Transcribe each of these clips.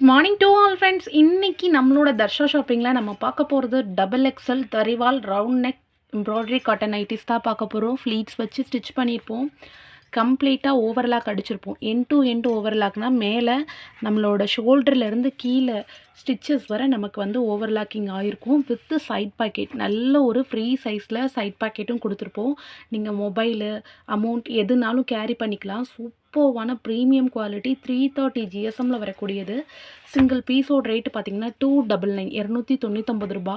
Good morning to all friends இன்றைக்கி நம்மளோட தர்ஷா ஷாப்பிங்கில் நம்ம பார்க்க போகிறது double XL தரிவால் round neck embroidery cotton nighties தான் பார்க்க போகிறோம் ஃப்ளீட்ஸ் வச்சு ஸ்டிச் பண்ணியிருப்போம். கம்ப்ளீட்டாக ஓவர்லாக் அடிச்சிருப்போம். என் டு என் டு ஓவர்லாக்னால் மேலே நம்மளோட ஷோல்டர்லேருந்து கீழே ஸ்டிச்சஸ் வர நமக்கு வந்து ஓவர்லாக்கிங் ஆகிருக்கும் வித்து சைட் பாக்கெட் நல்ல ஒரு ஃப்ரீ சைஸில் சைட் பாக்கெட்டும் கொடுத்துருப்போம். நீங்கள் மொபைலு அமௌண்ட் எதுனாலும் கேரி பண்ணிக்கலாம். சூப் சூப்பர்வான ப்ரீமியம் குவாலிட்டி த்ரீ தேர்ட்டி ஜிஎஸ்எம்மில் வரக்கூடியது. சிங்கிள் பீஸோட ரேட்டு பார்த்தீங்கன்னா டூ டபுள் நைன் இரநூத்தி தொண்ணூற்றம்பது ரூபா.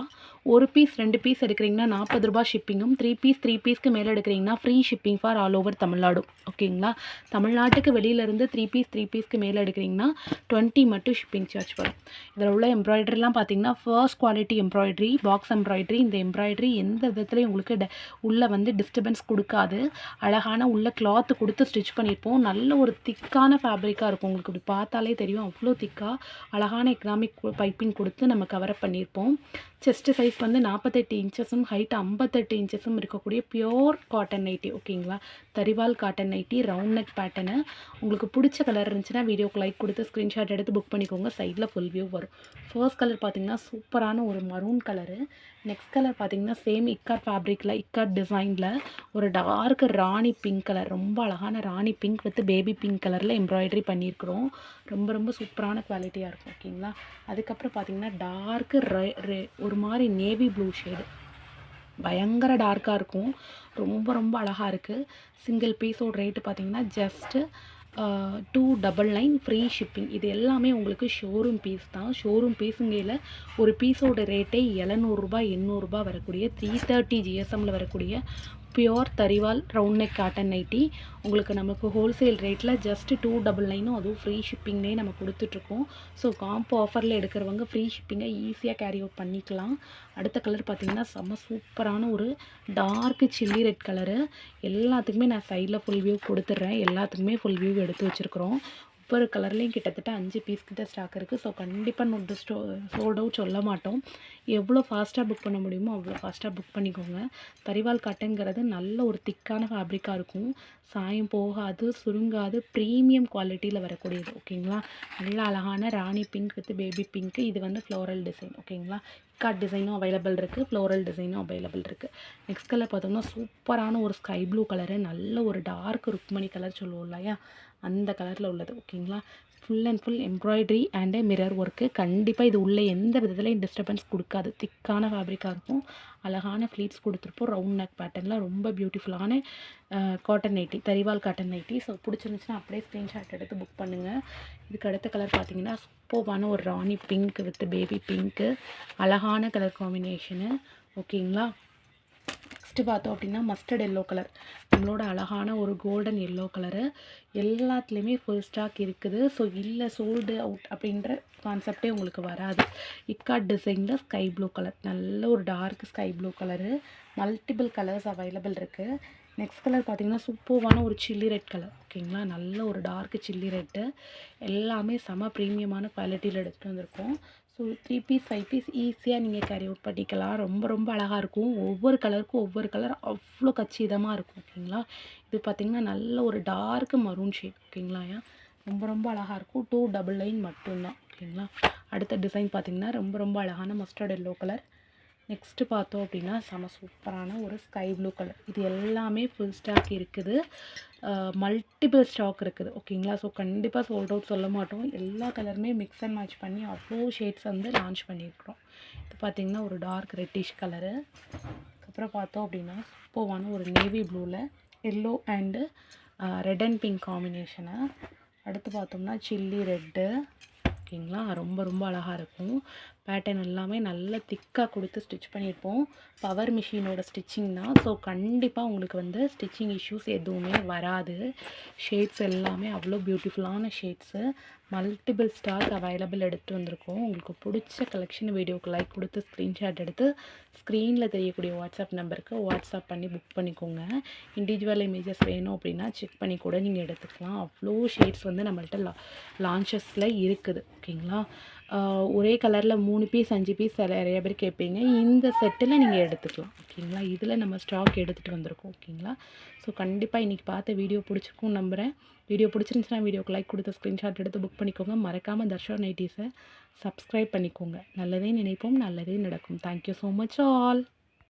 ஒரு பீஸ் ரெண்டு பீஸ் எடுக்கிறீங்கன்னா நாற்பது ரூபா ஷிப்பிங்கும் த்ரீ பீஸ் த்ரீ பீஸ்க்கு மேலே எடுக்கிறீங்கன்னா free shipping for all over Tamil Nadu. ஓகேங்களா தமிழ்நாட்டுக்கு வெளியிலேருந்து த்ரீ பீஸ் த்ரீ பீஸ்க்கு மேலே எடுக்கிறீங்கன்னா டுவெண்ட்டி மட்டும் ஷிப்பிங் சார்ஜ் வரும். இதில் உள்ள எம்ப்ராய்டரிலாம் பார்த்தீங்கன்னா first quality embroidery box embroidery இந்த எம்ப்ராய்டரி எந்த விதத்துலையும் உங்களுக்கு ட உள்ளே வந்து டிஸ்டர்பன்ஸ் கொடுக்காது. அழகான உள்ள கிளாத் கொடுத்து ஸ்டிச் பண்ணியிருப்போம் நல்ல நல்ல ஒரு திக்கான ஃபேப்ரிக்காக இருக்கும். உங்களுக்கு இப்படி பார்த்தாலே தெரியும். அவ்வளோ திக்காக அழகான எக்கனாமிக் பைப்பிங் கொடுத்து நம்ம கவரப் பண்ணியிருப்போம். செஸ்ட் சைஸ் வந்து நாற்பத்தெட்டு இன்ச்சஸும் ஹைட் ஐம்பத்தெட்டு இன்ச்சஸும் இருக்கக்கூடிய பியோர் காட்டன் நைட்டி ஓகேங்களா தரிவால் cotton nighty round neck pattern உங்களுக்கு பிடிச்ச கலர் இருந்துச்சுன்னா வீடியோக்கு லைக் கொடுத்து ஸ்க்ரீன்ஷாட் எடுத்து புக் பண்ணிக்கோங்க. சைடில் ஃபுல் வியூ வரும். ஃபர்ஸ்ட் கலர் பார்த்திங்கன்னா சூப்பரான ஒரு மரூன் கலரு நெக்ஸ்ட் கலர் பார்த்திங்கன்னா சேம் இக்காட் ஃபேப்ரிக்கில் இக்காட் டிசைனில் ஒரு டார்க் ராணி பிங்க் கலர் ரொம்ப அழகான rani pink with baby pink கலரில் எம்ப்ராய்டரி பண்ணியிருக்கிறோம். ரொம்ப ரொம்ப சூப்பரான குவாலிட்டியாக இருக்கும் ஓகேங்களா அதுக்கப்புறம் பார்த்தீங்கன்னா டார்க்கு ஒரு ஒரு மாதிரி நேவி ப்ளூ ஷேடு பயங்கர டார்க்காக இருக்கும். ரொம்ப ரொம்ப அழகாக இருக்குது சிங்கிள் பீஸோட ரேட்டு பார்த்தீங்கன்னா just two double nine free shipping இது எல்லாமே உங்களுக்கு ஷோரூம் பீஸ் தான். ஷோரூம் பீஸுங்கையில் ஒரு பீஸோட ரேட்டே எழுநூறுபா எண்ணூறுரூபா வரக்கூடிய த்ரீ தேர்ட்டி ஜிஎஸ்எம்மில் வரக்கூடிய பியோர் தரிவால் ரவுண்ட் நெக் காட்டன் நைட்டி உங்களுக்கு நமக்கு ஹோல்சேல் ரேட்டில் ஜஸ்ட் டூ டபுள் நைனும் அதுவும் ஃப்ரீ ஷிப்பிங்னே நம்ம கொடுத்துட்ருக்கோம். ஸோ காம்போ ஆஃபரில் எடுக்கிறவங்க ஃப்ரீ ஷிப்பிங்கை ஈஸியாக கேரி அவுட் பண்ணிக்கலாம். அடுத்த கலர் பார்த்திங்கன்னா செம்ம சூப்பரான ஒரு டார்க்கு சில்லி ரெட் கலரு எல்லாத்துக்குமே நான் சைடில் ஃபுல் வியூ கொடுத்துட்றேன். எல்லாத்துக்குமே ஃபுல் வியூ எடுத்து வச்சுருக்குறோம். ஒவ்வொரு கலர்லேயும் கிட்டத்தட்ட அஞ்சு பீஸ் கிட்ட ஸ்டாக் இருக்குது ஸோ கண்டிப்பாக நோட் ஸ்டோ சோல்ட் அவுட் சொல்ல மாட்டோம். எவ்வளோ ஃபாஸ்ட்டாக புக் பண்ண முடியுமோ அவ்வளோ ஃபாஸ்ட்டாக புக் பண்ணிக்கோங்க. தரிவால் காட்டன்கிறது நல்ல ஒரு திக்கான ஃபேப்ரிக்காக இருக்கும். சாயம் போகாது சுருங்காது ப்ரீமியம் குவாலிட்டியில் வரக்கூடியது ஓகேங்களா? நல்ல அழகான rani pink with baby pink இது வந்து ஃப்ளோரல் டிசைன் ஓகேங்களா? கட் டிசைனும் அவைலபிள் இருக்குது ஃப்ளோரல் டிசைனும் அவைலபிள் இருக்குது நெக்ஸ்ட் கலர் பார்த்தோம்னா சூப்பரான ஒரு ஸ்கை ப்ளூ கலரு நல்ல ஒரு டார்க் ருக்மணி கலர் சொல்லுவோம் இல்லையா? அந்த கலரில் உள்ளது ஓகேங்களா? Full and full embroidery and mirror work கண்டிப்பாக இது உள்ளே எந்த விதத்துலையும் டிஸ்டர்பன்ஸ் கொடுக்காது. திக்கான ஃபேப்ரிக்காக இருக்கும். அழகான ஃப்ளீட்ஸ் கொடுத்துருப்போம். ரவுண்ட் நெக் பேட்டர்னில் ரொம்ப பியூட்டிஃபுல்லான காட்டன் நைட்டி தரிவால் காட்டன் நைட்டி ஸோ பிடிச்சிருந்துச்சுன்னா அப்படியே ஸ்க்ரீன்ஷாட் எடுத்து புக் பண்ணுங்கள் இதுக்கு அடுத்த கலர் பார்த்தீங்கன்னா சூப்பர்வான ஒரு rani pink with baby pink அழகான கலர் காம்பினேஷனு ஓகேங்களா? நெக்ஸ்ட்டு பார்த்தோம் அப்படின்னா மஸ்டர்ட் எல்லோ கலர் நம்மளோட அழகான ஒரு கோல்டன் எல்லோ கலரு எல்லாத்துலேயுமே ஃபுல் ஸ்டாக் இருக்குது. ஸோ இல்லை சோல்டு அவுட் அப்படின்ற கான்செப்டே உங்களுக்கு வராது. இக்காட் டிசைனில் ஸ்கை ப்ளூ கலர் நல்ல ஒரு dark sky blue colour multiple colours available இருக்குது நெக்ஸ்ட் கலர் பார்த்தீங்கன்னா சூப்பர்வான ஒரு சில்லி ரெட் கலர் ஓகேங்களா நல்ல ஒரு டார்க் சில்லி ரெட்டு எல்லாமே செம ப்ரீமியமான குவாலிட்டியில் எடுத்துகிட்டு வந்திருக்கோம். So three piece five piece ஈஸியாக நீங்கள் கேரி அவுட் பண்ணிக்கலாம். ரொம்ப ரொம்ப அழகாக இருக்கும். ஒவ்வொரு கலருக்கும் ஒவ்வொரு கலர் அவ்வளோ கச்சிதமாக இருக்கும். ஓகேங்களா ஓகேங்களா? இது பார்த்திங்கன்னா நல்ல ஒரு டார்க் மரூன் ஷேட் ஓகேங்களா ஏன் ரொம்ப ரொம்ப அழகாக இருக்கும். டூ டபுள் லைன் மட்டும்தான் ஓகேங்களா? அடுத்த டிசைன் பார்த்திங்கன்னா ரொம்ப ரொம்ப அழகான மஸ்டர்ட் எல்லோ கலர் நெக்ஸ்ட்டு பார்த்தோம் அப்படின்னா செம சூப்பரான ஒரு ஸ்கை ப்ளூ கலர் இது எல்லாமே ஃபுல் ஸ்டாக் இருக்குது. மல்டிபிள் ஸ்டாக் இருக்குது ஓகேங்களா? ஸோ கண்டிப்பாக சோல்ட் அவுட் சொல்ல மாட்டோம். எல்லா கலருமே மிக்ஸ் அண்ட் மேட்ச் பண்ணி அவ்வளோ ஷேட்ஸ் வந்து லான்ச் பண்ணியிருக்கிறோம். இது பார்த்திங்கன்னா ஒரு டார்க் ரெட்டிஷ் கலரு அப்புறம் பார்த்தோம் அப்படின்னா சூப்பர்வான ஒரு நேவி ப்ளூவில் yellow and red and pink காம்பினேஷனை அடுத்து பார்த்தோம்னா சில்லி ரெட்டு ஓகேங்களா? ரொம்ப ரொம்ப அழகாக இருக்கும். பேட்டர்ன் எல்லாமே நல்லா திக்காக கொடுத்து ஸ்டிச் பண்ணியிருப்போம். பவர் மிஷினோட ஸ்டிச்சிங் தான். ஸோ கண்டிப்பாக உங்களுக்கு வந்து ஸ்டிச்சிங் இஷ்யூஸ் எதுவுமே வராது. ஷேட்ஸ் எல்லாமே அவ்வளோ பியூட்டிஃபுல்லான ஷேட்ஸு மல்டிபிள் ஸ்டாக் அவைலபிள் எடுத்துகிட்டு வந்திருக்கோம். உங்களுக்கு பிடிச்ச கலெக்ஷன் வீடியோக்கு லைக் கொடுத்து ஸ்க்ரீன்ஷாட் எடுத்து ஸ்க்ரீனில் தெரியக்கூடிய வாட்ஸ்அப் நம்பருக்கு வாட்ஸ்அப் பண்ணி புக் பண்ணிக்கோங்க. இண்டிவிஜுவல் இமேஜஸ் வேணும் அப்படின்னா செக் பண்ணி கூட நீங்கள் எடுத்துக்கலாம். அவ்வளோ ஷேட்ஸ் வந்து நம்மள்ட்ட லா லான்ச்சஸில் இருக்குது ஓகேங்களா ஒரே கலரில் மூணு பீஸ் அஞ்சு பீஸ் நிறைய பேர் கேட்பீங்க. இந்த செட்டில் நீங்கள் எடுத்துக்கலாம் ஓகேங்களா? இதில் நம்ம ஸ்டாக் எடுத்துகிட்டு வந்திருக்கோம் ஓகேங்களா? ஸோ கண்டிப்பாக இன்றைக்கி பார்த்த வீடியோ பிடிச்சிருக்கும் நம்புகிறேன் வீடியோ பிடிச்சிருந்துச்சுன்னா வீடியோக்கு லைக் கொடுத்து ஸ்க்ரீன்ஷாட் எடுத்து புக் பண்ணிக்கோங்க. மறக்காமல் தர்ஷன் நைட்டிஸை சப்ஸ்கிரைப் பண்ணிக்கோங்க. நல்லதே நினைப்போம் நல்லதே நடக்கும். Thank you so much all